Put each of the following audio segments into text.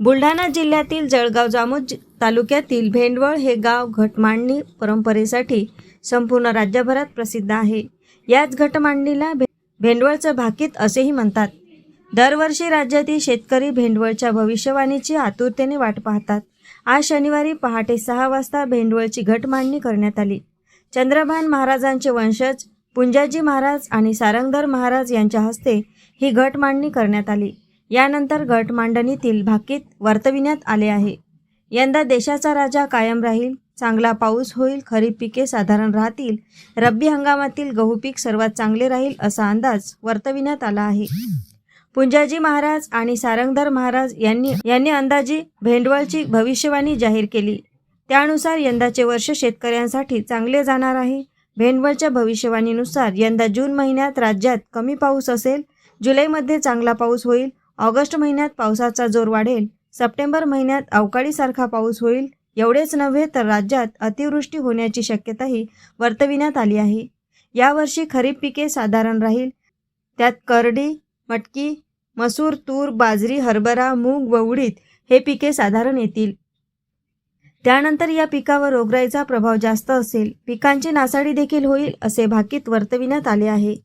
बुलढाणा जिल्ह्यातील जळगाव जामोद तालुक्यातील भेंडवळ हे गाव घटमांडणी परंपरेसाठी संपूर्ण राज्यभरात प्रसिद्ध आहे. याच घटमांडणीला भे भेंडवळचं भाकीत असेही म्हणतात. दरवर्षी राज्यातील शेतकरी भेंडवळच्या भविष्यवाणीची आतुरतेने वाट पाहतात. आज शनिवारी पहाटे सहा वाजता भेंडवळची घटमांडणी करण्यात आली. चंद्रभान महाराजांचे वंशज पुंजाजी महाराज आणि सारंगधर महाराज यांच्या हस्ते ही घट मांडणी करण्यात आली. यानंतर गटमांडणीतील भाकीत वर्तविण्यात आले आहे. यंदा देशाचा राजा कायम राहील चांगला पाऊस होईल खरीप पिके साधारण राहतील रब्बी हंगामातील गहू पीक सर्वात चांगले राहील असा अंदाज वर्तविण्यात आला आहे. पुंजाजी महाराज आणि सारंगधर महाराज यांनी यांनी अंदाजी भेंडवळची भविष्यवाणी जाहीर केली. त्यानुसार यंदाचे वर्ष शेतकऱ्यांसाठी चांगले जाणार आहे. भेंडवळच्या भविष्यवाणीनुसार यंदा जून महिन्यात राज्यात कमी पाऊस असेल जुलैमध्ये चांगला पाऊस होईल ऑगस्ट महिन्यात पावसाचा जोर वाढेल सप्टेंबर महिन्यात अवकाळीसारखा पाऊस होईल एवढेच नव्हे तर राज्यात अतिवृष्टी होण्याची शक्यताही वर्तविण्यात आली आहे. यावर्षी खरीप पिके साधारण राहील. त्यात करडी मटकी मसूर तूर बाजरी हरभरा मूग व उडीद हे पिके साधारण येतील. त्यानंतर या पिकावर रोगराईचा प्रभाव जास्त असेल पिकांची नासाडी देखील होईल असे भाकीत वर्तविण्यात आले आहे.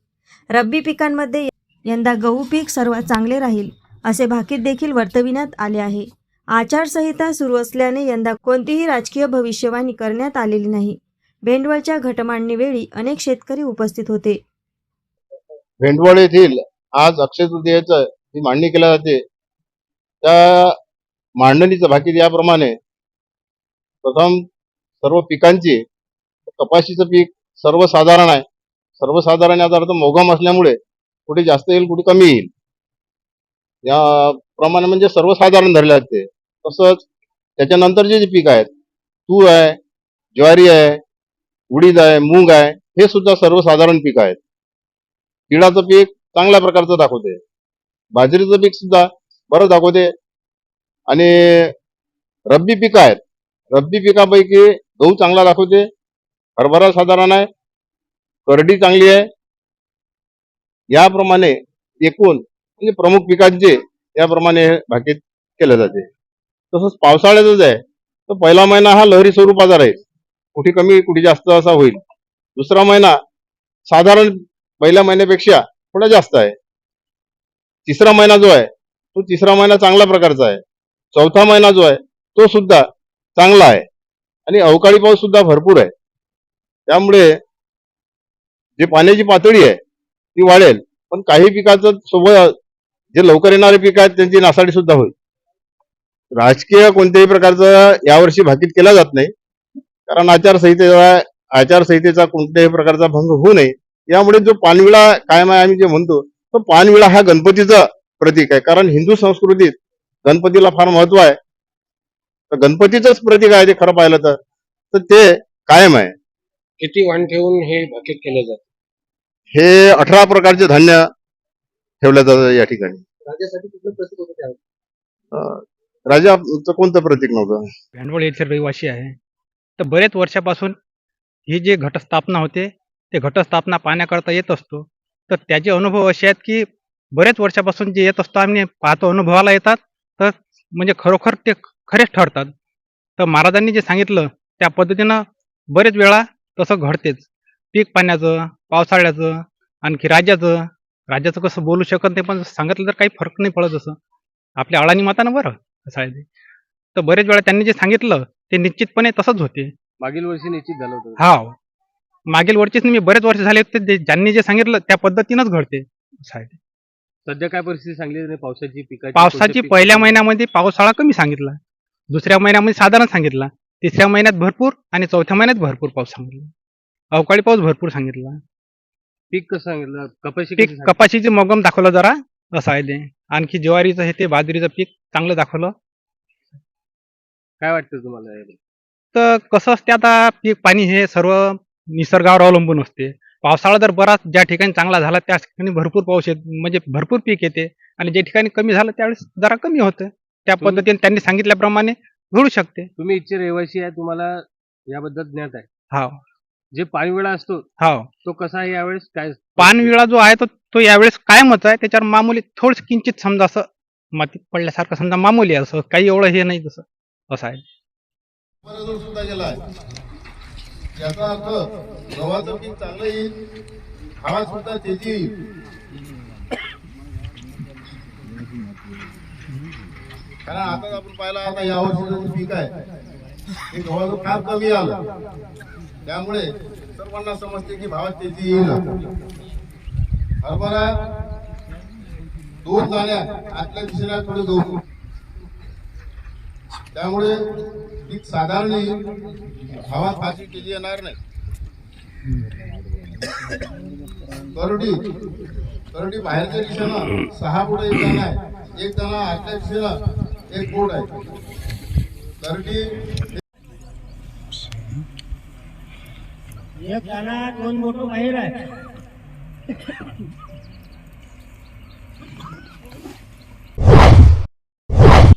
रब्बी पिकांमध्ये यंदा गहू पीक सर्वात चांगले राहील. असे भाकीत देखील वर्तविण्यात आले आहे. आचारसंहिता सुरू असल्याने यंदा कोणतीही राजकीय भविष्यवाणी करण्यात आलेली नाही. भेंडवळच्या घटमांडणीवेळी अनेक शेतकरी उपस्थित होते. भेंडवळ येथील आज अक्षय तृतीयेचं जी मांडणी केल्या जाते त्या मांडणीचं भाकीत याप्रमाणे प्रथम सर्व पिकांची कपाशीचं पीक सर्वसाधारण आहे. सर्वसाधारण याचा अर्थ मोगम असल्यामुळे कुठे जास्त येईल कुठे कमी येईल. या प्रमाणे म्हणजे सर्वसाधारण धरले जाते तसंच त्याच्यानंतरचे जे पीक आहेत तूर आहे ज्वारी आहे उडीद आहे मूग आहे हे सुद्धा सर्वसाधारण पीक आहेत. तिळाचं पीक चांगल्या प्रकारचं दाखवते. बाजरीचं पीक सुद्धा बरं दाखवते. आणि रब्बी पिकं आहेत. रब्बी पिकापैकी गहू चांगला दाखवते. हरभरा साधारण आहे. करडी चांगली आहे. याप्रमाणे एकूण म्हणजे प्रमुख पिकांचे याप्रमाणे भाकीत केले जाते. तसंच पावसाळ्यातच आहे तर पहिला महिना हा लहरी स्वरूपाचा राहील. कुठे कमी कुठे जास्त असा होईल. दुसरा महिना साधारण पहिल्या महिन्यापेक्षा थोडा जास्त आहे. तिसरा महिना जो आहे तो तिसरा महिना चांगल्या प्रकारचा आहे. चौथा महिना जो आहे तो सुद्धा चांगला आहे. आणि अवकाळी पाऊस सुद्धा भरपूर आहे. त्यामुळे जे पाण्याची पातळी आहे ती वाढेल. पण काही पिकाचं सोबत जे लवकर येणारे पीक आहेत त्यांची नासाडी सुद्धा होईल. राजकीय कोणत्याही प्रकारचं यावर्षी भाकीत केला जात नाही. कारण आचारसंहितेचा आचारसंहितेचा कोणत्याही प्रकारचा भंग होऊ नये. यामुळे जो पानविळा कायम आहे आम्ही जे म्हणतो तो पानविळा हा गणपतीचं प्रतीक आहे. कारण हिंदू संस्कृतीत गणपतीला फार महत्त्व आहे. तर गणपतीचंच प्रतीक आहे ते खरं पाहिलं तर. तर ते कायम आहे. किती वाण ठेवून हे भाकीत केले जाते? हे अठरा प्रकारचे धान्य ठेवलं जातं या ठिकाणी. राज्यासाठी कुठलं प्रतीक होतं त्यावेळी? अं, राजाचं कोणतं प्रतीक नव्हतं? भांडवळ येथील रहिवासी आहे. तर बरेच वर्षापासून ही जी घटस्थापना होते ते घटस्थापना पाहण्याकरता येत असतो. तर त्याचे अनुभव असे आहेत की बरेच वर्षापासून जे येत असतो आम्ही पाहतो अनुभवाला येतात. तर म्हणजे खरोखर ते खरेच ठरतात. तर महाराजांनी जे सांगितलं त्या पद्धतीनं बरेच वेळा तसं घडतेच. पीक पाण्याचं पावसाळ्याचं आणखी राज्याचं राज्याचं कसं बोलू शकत नाही पण सांगितलं तर काही फरक नाही पडत असं. आपल्या अळानी मातानं बरं असं आहे ते. तर बरेच वेळा त्यांनी जे सांगितलं ते निश्चितपणे तसंच होते. मागील वर्षी निश्चित झालं होतं. हा. मागील वर्षीच मी बरेच वर्ष झाले होते जे- ज्यांनी जे सांगितलं त्या पद्धतीनंच घडते असं आहे ते. सध्या काय परिस्थिती सांगली नाही पावसाची पिकाची पावसाची पीक- पहिल्या महिन्यामध्ये पावसाळा कमी सांगितला. दुसऱ्या महिन्यामध्ये साधारण सांगितला. तिसऱ्या महिन्यात भरपूर आणि चौथ्या महिन्यात भरपूर पाऊस सांगितला. अवकाळी पाऊस भरपूर सांगितला. पीक कसं सांगितलं? कपाशी पीक कशी सांगितली? कपाशीचे मोगम दाखवलं जरा असं आहे ते. आणखी ज्वारीचं हे ते बाजरीचं पीक चांगलं दाखवलं. काय वाटतं तुम्हाला? तर कसं असते आता पीक पाणी हे सर्व निसर्गावर अवलंबून असते. पावसाळा जर बराच ज्या ठिकाणी चांगला झाला त्या ठिकाणी भरपूर पाऊस येत म्हणजे भरपूर पीक येते. आणि ज्या ठिकाणी कमी झालं त्यावेळेस जरा कमी होतं. त्या तुम्ही- पद्धतीने त्यांनी सांगितल्याप्रमाणे घडू शकते. तुम्ही इथचे रहिवासी आहे तुम्हाला याबद्दल ज्ञात आहे. हा. जे पाणविळा असतो हा. तो कसा आहे यावेळेस? काय? पानविळा जो आहे तो तो यावेळेस कायमच आहे. त्याच्यावर मामूली थोडस किंचित समजा असं मातीत पडल्यासारखं समजा मामूली आहे असं. काही एवढं हे नाही तसं. असं आहे. बरोबर सुद्धा गेला आहे. याचा अर्थ गव्हाचं पीक चांगलं येईल हवा सुद्धा तेजी येईल. कारण आता आपण पाहिला आता या वर्षीचं जे पीक आहे हे गव्हाचं फार कमी आलं. त्यामुळे सर्वांना समजते की भावात तेजी येईल हरभरा दोन जाण्या आतल्या दिशेला थोडे जाऊ त्यामुळे पीक साधारण येईल हवा केली येणार नाही. करडी करडी बाहेरच्या दिशेनं सहा फूट एक जण आहे. एक जण आतल्या दिशेला एक फूट आहे. करडी एक दाना दोन मोठं बाहेर आहे